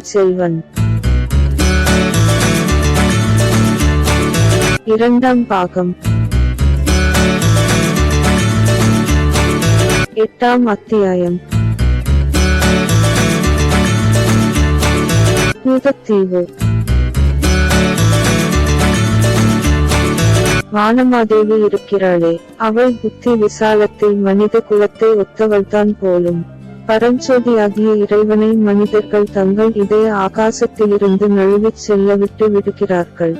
செல்வன். இரண்டாம் பாகம். எட்டாம் அத்தியாயம். பூதத்தீவு. வானமாதேவி இருக்கிறாளே அவள் புத்தி விசாலத்தில் மனித குலத்தை ஒத்தவள்தான் போலும். பரஞ்சோதியாகிய இறைவனை மனிதர்கள் தங்கள் இதய ஆகாசத்திலிருந்து நழுவிச் செல்ல விட்டு விடுகிறார்கள்.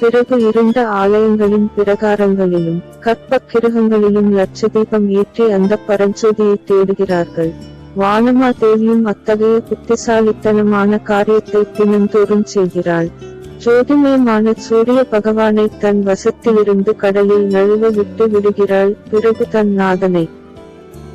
பிறகு இருண்ட ஆலயங்களின் பிரகாரங்களிலும் கற்பக் கிரகங்களிலும் லட்சதீபம் ஏற்றி அந்த பரஞ்சோதியை தேடுகிறார்கள். வானமா தேவியும் அத்தகைய புத்திசாலித்தனமான காரியத்தை தினந்தோறும் செய்கிறாள். ஜோதிமயமான சூரிய பகவானை தன் வசத்திலிருந்து கடலில் நழுவ விட்டு விடுகிறாள். பிறகு தன் நாதனை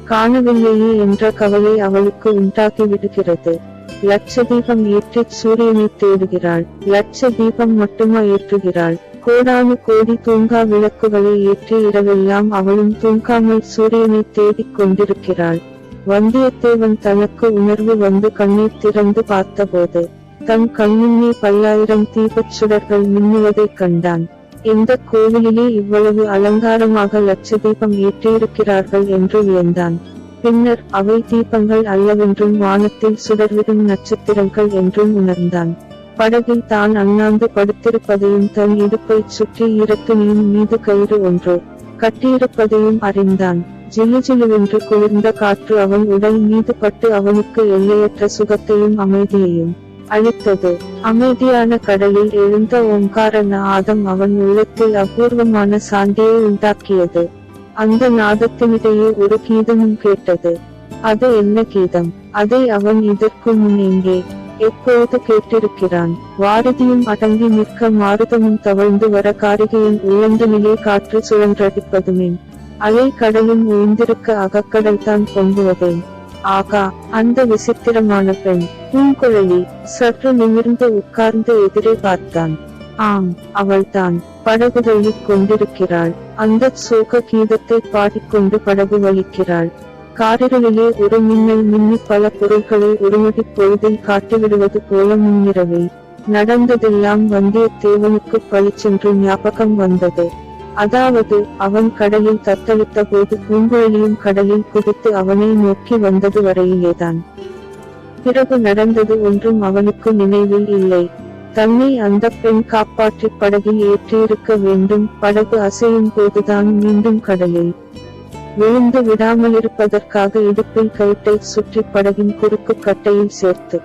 காணவில்லையே என்ற கவலை அவளுக்கு உண்டாகி விடுகிறது லட்சதீபம் ஏற்றி சூரியனை தேடுகிறாள். லட்ச தீபம் மட்டுமா ஏற்றுகிறாள்? கோடானு கோடி தூங்கா விளக்குகளை ஏற்றி இரவெல்லாம் அவளும் தூங்காமல் சூரியனை தேடிக் கொண்டிருக்கிறாள். வந்தியத்தேவன் தனக்கு உணர்வு வந்து கண்ணை திறந்து பார்த்தபோது தன் கண்முன்னே பல்லாயிரம் தீபச் சுடர்கள் மின்னுவதைக் கண்டான். இந்த கோவிலிலே இவ்வளவு அலங்காரமாக லட்ச தீபம் ஏற்றியிருக்கிறார்கள் என்று வியந்தான். பின்னர் அவை தீபங்கள் அல்லவென்றும் வானத்தில் சுடர்விடும் நட்சத்திரங்கள் என்றும் உணர்ந்தான். படகில் தான் அண்ணாந்து படுத்திருப்பதையும் தன் இடுப்பைச் சுற்றி ஈரத்துணியின் மீது கயிறு ஒன்று கட்டியிருப்பதையும் அறிந்தான். ஜிலுஜிலுவென்று குளிர்ந்த காற்று அவன் உடல் மீது பட்டு அவனுக்கு எல்லையற்ற சுகத்தையும் அமைதியையும் அளித்தது அமைதியான கடலில் எழுந்த ஓங்கார நாதம் அவன் உள்ளத்தில் அபூர்வமான சாந்தியை உண்டாக்கியது. அந்த நாதத்தினிடையே ஒரு கீதமும் கேட்டது. அது என்ன கீதம்? அதை அவன் இதற்கு முன் எங்கே எப்பொழுது கேட்டிருக்கிறான்? வாரதியும் அடங்கி நிற்க மாருதமும் தவழ்ந்து வர காரிகையின் உயர்ந்தனிலே காற்று சுழன்றடிப்பதுமேன் அலை கடலும் உயர்ந்திருக்க அகக்கடல் தான் பொங்குவதேன் ஆகா அந்த விசித்திரமான பெண் பூங்குழலி சற்று நிமிர்ந்து உட்கார்ந்து எதிரே பார்த்தான். ஆம் அவள்தான் படகு தள்ளிக் கொண்டிருக்கிறாள். அந்த சோக கீதத்தை பாடிக்கொண்டு படகு வலிக்கிறாள். காரிருளிலே ஒரு மின்னல் மின்னி பல பொருள்களை ஒருமடி பொழுதில் காட்டிவிடுவது போல முன்னிரவில் நடந்ததெல்லாம் வந்தியத்தேவனுக்கு பழிச்சென்று ஞாபகம் வந்தது. அதாவது அவன் கடலில் தத்தளித்த போது பூங்குழலியும் கடலில் குதித்து அவனை நோக்கி வந்தது வரையிலேதான். பிறகு நடந்தது ஒன்றும் அவனுக்கு நினைவில் இல்லை. தன்னை அந்த பெண் காப்பாற்றி படகில் ஏற்றியிருக்க வேண்டும். படகு அசையும் போதுதான் மீண்டும் கடலில் விழுந்து விடாமலிருப்பதற்காக இடுப்பில் கயிற்றை சுற்றி படகின் குறுக்கு கட்டையில் சேர்த்து.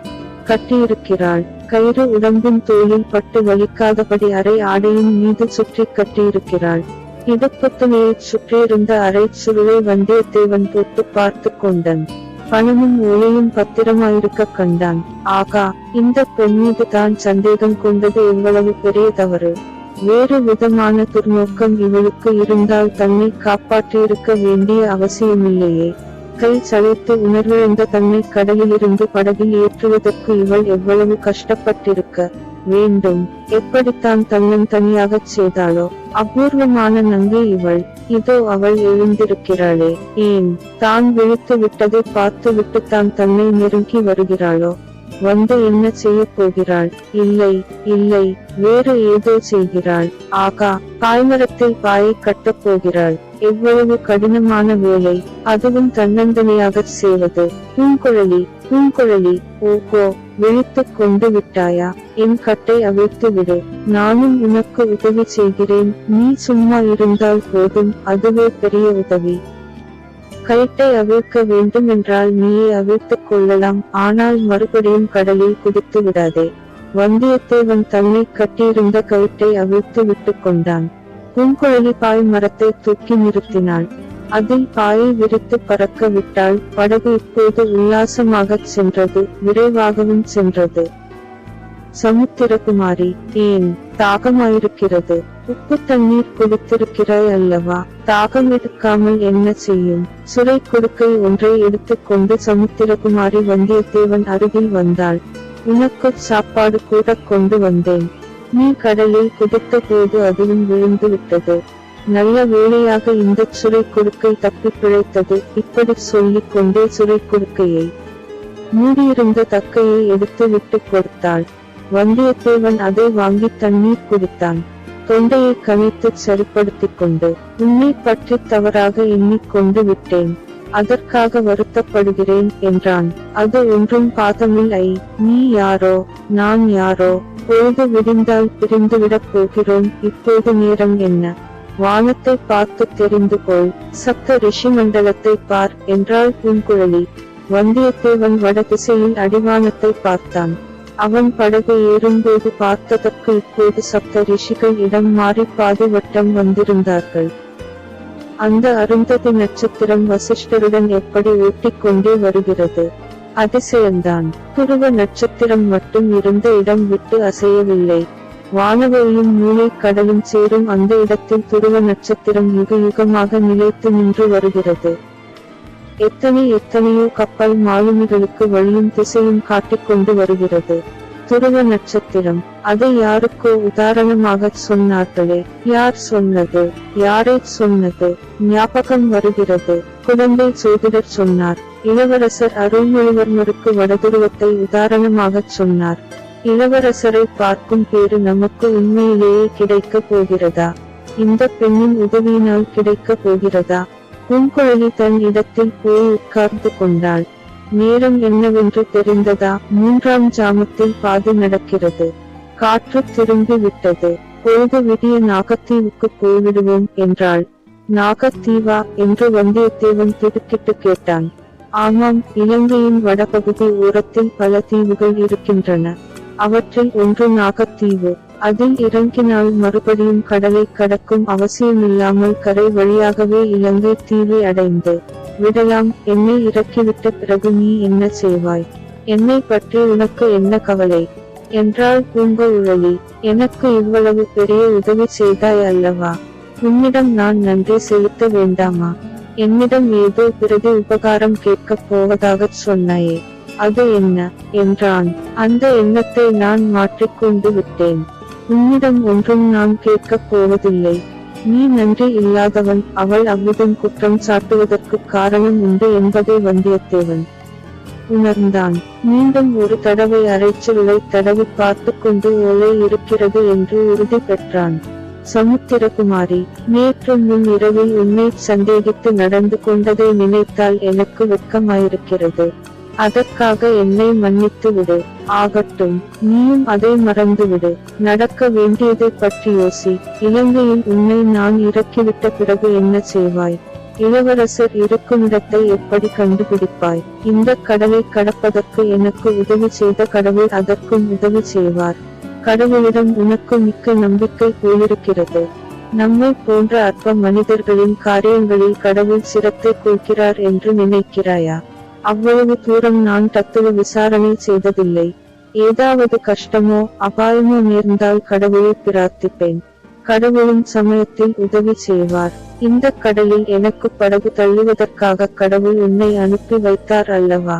கட்டியிருக்கிறாள். கயிறு உடம்பின் தோளில் பட்டு வலிக்காதபடி அரை ஆடையின் மீது சுற்றி கட்டியிருக்கிறாள். இடுப்புத்துணையைச் சுற்றியிருந்த அரை சுருளை வந்தியத்தேவன் போட்டு பார்த்து கொண்டன். பணமும் ஒளியும் பத்திரமாயிருக்க கண்டான். ஆகா இந்த பெண் மீது தான் சந்தேகம் கொண்டது எவ்வளவு பெரிய தவறு. வேறு விதமான துர்நோக்கம் இவளுக்கு இருந்தால் தன்னை காப்பாற்றியிருக்க வேண்டிய அவசியமில்லையே. கை சளைத்து உணர்விழந்த தன்னை கடலிலிருந்து படகில் ஏற்றுவதற்கு இவள் எவ்வளவு கஷ்டப்பட்டிருக்க வேண்டும்? எப்படித்தான் தன்னன் தனியாகச் செய்தாளோ? அபூர்வமான நங்கை இவள் இதோ அவள் எழுந்திருக்கிறாளே. ஏன் தான் விழித்து விட்டதை பார்த்து விட்டு தான் தன்னை நெருங்கி வருகிறாளோ? வந்து என்ன செய்ய போகிறாள்? இல்லை இல்லை வேறு ஏதோ செய்கிறாள். ஆகா காய்மரத்தில் பாயை கட்டப் போகிறாள். எவ்வளவு கடினமான வேலை அதுவும் தன்னந்தனியாகச் செய்வது. பூங்குழலி பூங்குழலி ஓகோ விழித்துக் கொண்டு விட்டாயா? என் கட்டை அவிழ்த்து விடு. நானும் உனக்கு உதவி செய்கிறேன். நீ சும்மா இருந்தால் போதும் அதுவே பெரிய உதவி. கயிட்டை அவிழ்க்க வேண்டுமென்றால் நீயே அவிழ்த்துக் கொள்ளலாம். ஆனால் மறுபடியும் கடலில் குதித்து விடாதே. வந்தியத்தேவன் தன்னை கட்டியிருந்த கயிற்றை அவிழ்த்து விட்டுக் கொண்டான். பூங்குழலி பாய் மரத்தை தூக்கி நிறுத்தினாள். அதில் பாயை விரித்து பறக்க விட்டாள். படகு இப்போது உல்லாசமாகச் சென்றது. விரைவாகவும் சென்றது. சமுத்திரகுமாரி ஏன்? தாகமாயிருக்கிறது. உப்பு தண்ணீர் குடித்திருக்கிறாய் அல்லவா? தாகம் எடுக்காமல் என்ன செய்யும்? சுரை கொடுக்கை ஒன்றை எடுத்துக்கொண்டு சமுத்திரகுமாரி வந்தியத்தேவன் அருகில் வந்தாள். உனக்கு சாப்பாடு கூட கொண்டு வந்தேன். நீ கடலில் குதித்த போது அதுவும் விழுந்து விட்டது. நல்ல வேளையாக இந்த சுரை கொடுக்கை தப்பி பிழைத்தது. இப்படி சொல்லிக் கொண்டே சுரை கொடுக்கையை மூடியிருந்த தக்கையை எடுத்து விட்டு கொடுத்தாள். வந்தியத்தேவன் அதை வாங்கி தண்ணீர் குடித்தான். தொண்டையை கணித்து சரிப்படுத்திக் கொண்டு உன்னை பற்றி தவறாக எண்ணிக் கொண்டு விட்டேன். அதற்காக வருத்தப்படுகிறேன் என்றான். அது ஒன்றும் பாதமில்லை ஐ நீ யாரோ? நான் யாரோ? பொழுது விடிந்தால் பிரிந்துவிடப் போகிறோம். இப்போது நேரம் என்ன? வானத்தை பார்த்து தெரிந்து கொள். சப்த ரிஷி மண்டலத்தை பார் என்றாள் பூங்குழலி வந்தியத்தேவன் வடதிசையில் அடிவானத்தை பார்த்தான். அவன் படகு ஏறும்போது பார்த்ததற்கு இப்போது சப்த ரிஷிகள் இடம் மாறி பாதி வட்டம் வந்திருந்தார்கள். அந்த அருந்ததி நட்சத்திரம் வசிஷ்டருடன் எப்படி ஓட்டிக் கொண்டே வருகிறது? அதிசயம்தான் துருவ நட்சத்திரம் மட்டும் இருந்த இடம் விட்டு அசையவில்லை. வானவெளியும் மூளை கடலும் சேரும் அந்த இடத்தில் துருவ நட்சத்திரம் யுக யுகமாக நிலைத்து நின்று வருகிறது. எத்தனை எத்தனையோ கப்பல் மாலுமிகளுக்கு வழியும் திசையும் காட்டிக்கொண்டு வருகிறது. துருவ நட்சத்திரம் அதை யாருக்கோ உதாரணமாக சொன்னார்களே. யார் சொன்னது? யாரை சொன்னது? ஞாபகம் வருகிறது. குழந்தை சோதிடர் சொன்னார். இளவரசர் அருள்மொழிவர்மருக்கு வடதுருவத்தை உதாரணமாகச் சொன்னார். இளவரசரை பார்க்கும் பேரு நமக்கு உண்மையிலேயே கிடைக்க போகிறதா? இந்த பெண்ணின் உதவியினால் கிடைக்க போகிறதா? பூங்குழலி தன் இடத்தில் போய் உட்கார்ந்து கொண்டாள். நேரம் என்னவென்று தெரிந்ததா? மூன்றாம் ஜாமத்தில் பாதி நடக்கிறது. காற்று திரும்பி விட்டது. பொழுது விடிய நாகத்தீவுக்கு போய்விடுவோம் என்றாள். நாகத்தீவா? என்று வந்தியத்தேவன் திடுக்கிட்டு கேட்டான். ஆமாம் இலங்கையின் வடபகுதி ஓரத்தில் பல தீவுகள் இருக்கின்றன. அவற்றில் ஒன்று நாகத்தீவு. அதில் இறங்கினால் மறுபடியும் கடலை கடக்கும் அவசியமில்லாமல் கரை வழியாகவே இலங்கை தீவை அடைந்து விடலாம். என்னை இறக்கிவிட்ட பிறகு நீ என்ன செய்வாய்? என்னை பற்றி உனக்கு என்ன கவலை? என்றாள் பூங்க உழலி எனக்கு இவ்வளவு பெரிய உதவி செய்தாய் அல்லவா? உன்னிடம் நான் நன்றி செலுத்த வேண்டாமா? என்னிடம் ஏதோ பிரதி உபகாரம் கேட்கப் போவதாகச் சொன்னாயே. அது என்ன? என்றான். அந்த எண்ணத்தை நான் மாற்றிக்கொண்டு விட்டேன். உன்னிடம் ஒன்றும் நான் கேட்கப் போவதில்லை. நீ நன்றி இல்லாதவன் அவள் அவ்விதம் குற்றம் சாட்டுவதற்கு காரணம் உண்டு என்பதை வந்தியத்தேவன் உணர்ந்தான். மீண்டும் ஒரு தடவை அரைச்சுருளை தடவி பார்த்து கொண்டு ஓலை இருக்கிறது என்று உறுதி பெற்றான். சமுத்திரகுமாரி நேற்று முன் இரவில் உன்னை சந்தேகித்து நடந்து கொண்டதை நினைத்தால் எனக்கு வெட்கமாயிருக்கிறது. அதற்காக என்னை மன்னித்து விடு. ஆகட்டும் நீயும் அதை மறந்துவிடு. நடக்க வேண்டியதை பற்றி யோசி. இலங்கையில் உன்னை நான் இறக்கிவிட்ட பிறகு என்ன செய்வாய்? இளவரசர் இருக்குமிடத்தை எப்படி கண்டுபிடிப்பாய்? இந்த கடலை கடப்பதற்கு எனக்கு உதவி செய்த கடவுள் அதற்கும் உதவி செய்வார். கடவுளிடம் உனக்கு மிக்க நம்பிக்கை போயிருக்கிறது. நம்மை போன்ற அற்ப மனிதர்களின் காரியங்களில் கடவுள் சிரத்தை கொள்கிறார் என்று நினைக்கிறாயா? அவ்வளவு தூரம் நான் தத்துவ விசாரணை செய்ததில்லை. ஏதாவது கஷ்டமோ அபாயமோ நேர்ந்தால் கடவுளை பிரார்த்திப்பேன். கடவுளும் சமயத்தில் உதவி செய்வார். இந்த கடலில் எனக்கு படகு தள்ளுவதற்காக கடவுள் உன்னை அனுப்பி வைத்தார் அல்லவா?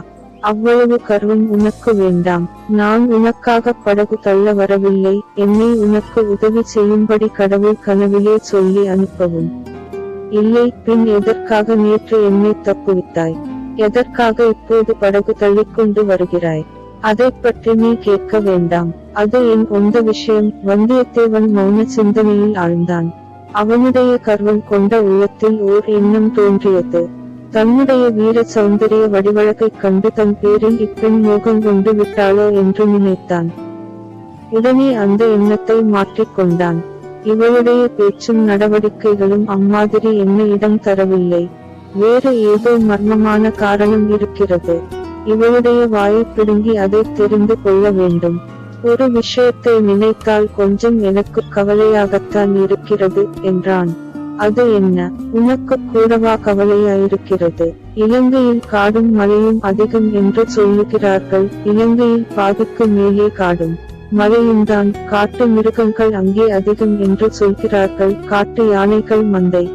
அவ்வளவு கர்வம் உனக்கு வேண்டாம். நான் உனக்காக படகு தள்ள வரவில்லை. என்னை உனக்கு உதவி செய்யும்படி கடவுள் கனவிலே சொல்லி அனுப்பவும். இல்லை பின் எதற்காக நேற்று என்னை தப்புவித்தாய்? எதற்காக இப்போது படகு தள்ளிக்கொண்டு வருகிறாய்? அதை பற்றி நீ கேட்க வேண்டாம். அது என் உந்த விஷயம். வந்தியத்தேவன் மௌன சிந்தனையில் ஆழ்ந்தான். அவனுடைய கர்வம் கொண்ட உள்ளத்தில் ஓர் எண்ணம் தோன்றியது. தன்னுடைய வீர சௌந்தரிய வடிவழக்கைக் கண்டு தன் பேரில் இப்பெண் மோகம் கொண்டு விட்டாளோ என்று நினைத்தான். உடனே அந்த எண்ணத்தை மாற்றிக் கொண்டான். இவளுடைய பேச்சும் நடவடிக்கைகளும் அம்மாதிரி என்ன இடம் தரவில்லை. வேறு ஏதோ மர்மமான காரணம் இருக்கிறது. இவளுடைய வாயை பிடுங்கி அதை தெரிந்து கொள்ள வேண்டும். ஒரு விஷயத்தை நினைத்தால் கொஞ்சம் எனக்கு கவலையாகத்தான் இருக்கிறது என்றான். அது என்ன? உனக்கு கூடவா கவலையாயிருக்கிறது? இலங்கையில் காடும் மழையும் அதிகம் என்று சொல்லுகிறார்கள். இலங்கையில் பாதிக்கு மேலே காடும் மழையும்தான். காட்டு மிருகங்கள் அங்கே அதிகம் என்று சொல்கிறார்கள். காட்டு யானைகள் மந்தை.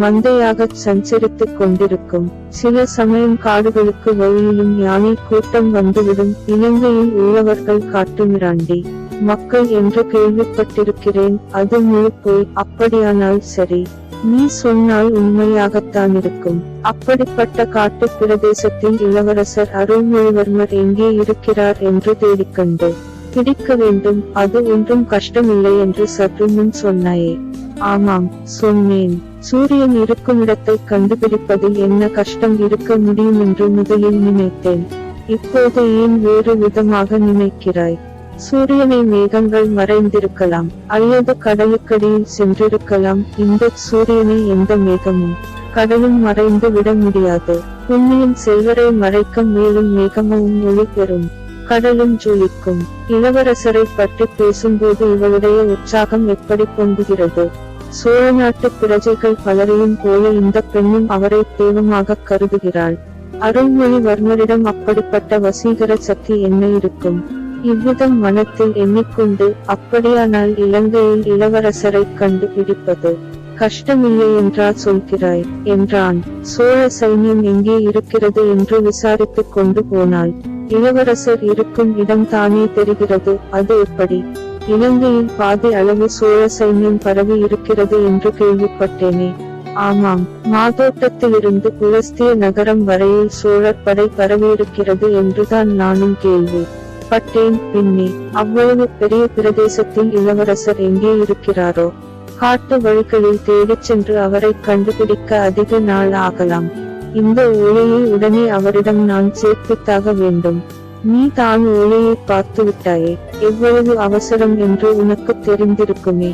மந்தையாகச் சஞ்சரித்துக் கொண்டிருக்கும். சில சமயம் காடுகளுக்கு வழியிலும் யானை கூட்டம் வந்துவிடும். இலங்கையில் உள்ளவர்கள் காட்டுமிராண்டி மக்கள் என்று கேள்விப்பட்டிருக்கிறேன் அது முழு போய் அப்படியானால் சரி. நீ சொன்னால் உண்மையாகத்தான் இருக்கும். அப்படிப்பட்ட காட்டு பிரதேசத்தில் இளவரசர் அருள்மொழிவர்மர் எங்கே இருக்கிறார் என்று தேடிக்கண்டு. பிடிக்க வேண்டும் அது ஒன்றும் கஷ்டமில்லை என்று சற்று முன் சொன்னாயே. ஆமாம் சொன்னேன். சூரியன் இருக்கும் இடத்தை கண்டுபிடிப்பதில் என்ன கஷ்டம் இருக்க முடியும் என்று முதலில் நினைத்தேன். இப்போது ஏன் வேறு விதமாக நினைக்கிறாய்? சூரியனை மேகங்கள் மறைந்திருக்கலாம். அல்லது கடலுக்கடியில் சென்றிருக்கலாம். இந்த சூரியனை எந்த மேகமும் கடலும் மறைந்து விட முடியாது. புண்ணியின் செல்வரை மறைக்க மேலும் மேகமும் ஒளி பெறும். கடலும் ஜொலிக்கும். இளவரசரை பற்றி பேசும்போது இவளுடைய உற்சாகம் எப்படி பொங்குகிறது? சோழ நாட்டு பிரஜைகள் பலரையும் போல இந்த பெண்ணும் அவரை தெய்வமாக கருதுகிறாள். அருள்மொழிவர்மரிடம் அப்படிப்பட்ட வசீகர சக்தி என்ன இருக்கும்? இவ்விதம் மனத்தில் எண்ணிக்கொண்டு அப்படியானால் இலங்கையில் இளவரசரைக் கண்டுபிடிப்பது கஷ்டமில்லை என்றா சொல்கிறாய் என்றான். சோழ சைன்யம் எங்கே இருக்கிறது என்று விசாரித்துக் கொண்டு போனாள். இளவரசர் இருக்கும் இடம் தானே தெரிகிறது அது எப்படி? இலங்கையில் பாதி அளவு சோழ சைன்யம் பரவி இருக்கிறது என்று கேள்விப்பட்டேனே. ஆமாம் மாதோட்டத்திலிருந்து புலஸ்திய நகரம் வரையில் சோழர் படை பரவியிருக்கிறது என்றுதான் நானும் கேள்வி. பட்டேன். பின்னே அவ்வளவு பெரிய பிரதேசத்தில் இளவரசர் எங்கே இருக்கிறாரோ? காட்டு வழிகளில் தேடிச் சென்று அவரை கண்டுபிடிக்க அதிக நாள் ஆகலாம். இந்த ஓலையை உடனே அவரிடம் நான் சேர்ப்பித்தாக வேண்டும். நீ தான் ஓலையை பார்த்து விட்டாயே எவ்வளவு அவசரம் என்று உனக்கு தெரிந்திருக்குமே.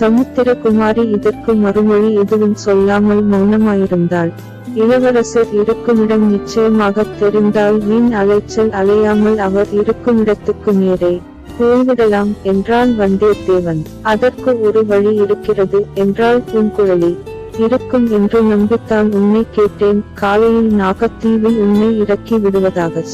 சமுத்திரகுமாரி இதற்கு மறுமொழி எதுவும் சொல்லாமல் மௌனமாயிருந்தாள். இளவரசர் இருக்குமிடம் நிச்சயமாகத் தெரிந்தால் வீண் அலைச்சல் அலையாமல் அவர் இருக்குமிடத்துக்கு நேரே போய்விடலாம் என்றான் வந்தியத்தேவன். அதற்கு ஒரு வழி இருக்கிறது என்றாள் பூங்குழலி. இருக்கும் என்று நம்பித்தான் உன்னை கேட்டேன். காலையில் நாகத்தீவில் உன்னை இறக்கி விடுவதாக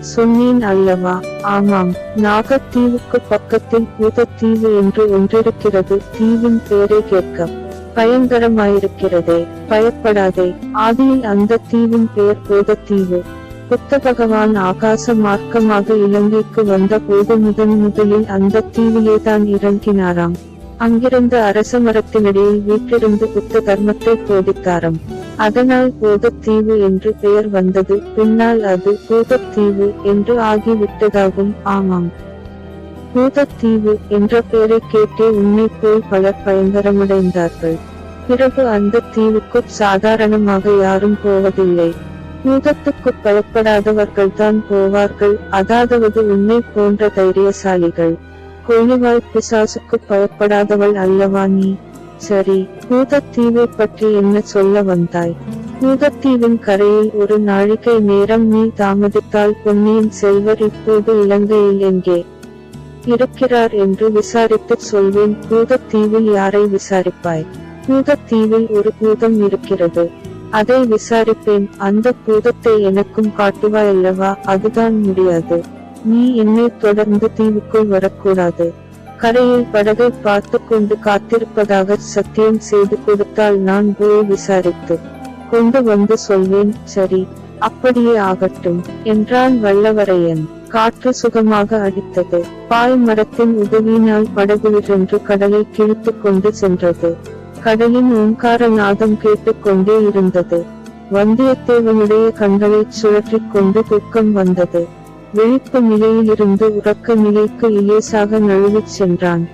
சொன்னேன் அல்லவா? ஆமாம். நாகத்தீவுக்கு பக்கத்தில் பூதத்தீவு என்று ஒன்றிருக்கிறது. தீவின் பெயரை கேட்க பயங்கரமாயிருக்கிறதே பயப்படாதே. ஆதியில் அந்த தீவின் பெயர் போதத்தீவு. புத்த பகவான் ஆகாச மார்க்கமாக இலங்கைக்கு வந்த போது முதன் முதலில் அந்த தீவிலேதான் இறங்கினாராம். அங்கிருந்த அரச மரத்தினிடையில் வீற்றிருந்து புத்த தர்மத்தை போதித்தாராம். அதனால் போதத்தீவு என்று பெயர் வந்தது பின்னால் அது போதத்தீவு என்று ஆகிவிட்டதாகும். ஆமாம். பூதத்தீவு என்ற பெயரை கேட்டே உன்னை போல் பலர் பயங்கரமடைந்தார்கள். பிறகு அந்த தீவுக்கு சாதாரணமாக யாரும் போவதில்லை. பூதத்துக்கு பயப்படாதவர்கள் தான் போவார்கள் அதாவது உன்னை போன்ற தைரியசாலிகள். கொள்ளிவாய் பிசாசுக்கு பயப்படாதவள் அல்லவா நீ? சரி பூதத்தீவை பற்றி என்ன சொல்ல வந்தாய்? பூதத்தீவின் கரையில் ஒரு நாழிகை நேரம் நீ தாமதித்தால் பொன்னியின் செல்வர் இப்போது இலங்கையில் எங்கே? இருக்கிறார் என்று விசாரித்து சொல்வேன். பூதத்தீவில் யாரை விசாரிப்பாய்? பூதத்தீவில் ஒரு பூதம் இருக்கிறது. அதை விசாரிப்பேன். அந்த பூதத்தை எனக்கும் காட்டுவாயல்லவா அதுதான் முடியாது. நீ என்னை தொடர்ந்து தீவுக்குள் வரக்கூடாது. கரையில் படகை பார்த்து கொண்டு காத்திருப்பதாக சத்தியம் செய்து கொடுத்தால் நான் போய் விசாரித்து கொண்டு வந்து சொல்வேன். சரி அப்படியே ஆகட்டும் என்றான் வல்லவரையன். காற்று சுகமாக அடித்தது. பாய் மரத்தின் உதவியினால் படகுவிரென்று கடலை கிழித்துக் கொண்டு சென்றது. கடலின் ஓங்கார நாதம் கேட்டுக்கொண்டே இருந்தது. வந்தியத்தேவனுடைய கண்களைச் சுழற்றிக் கொண்டு துக்கம் வந்தது. விழிப்பு நிலையிலிருந்து உறக்க நிலைக்கு இலேசாக நழுவிச் சென்றான்.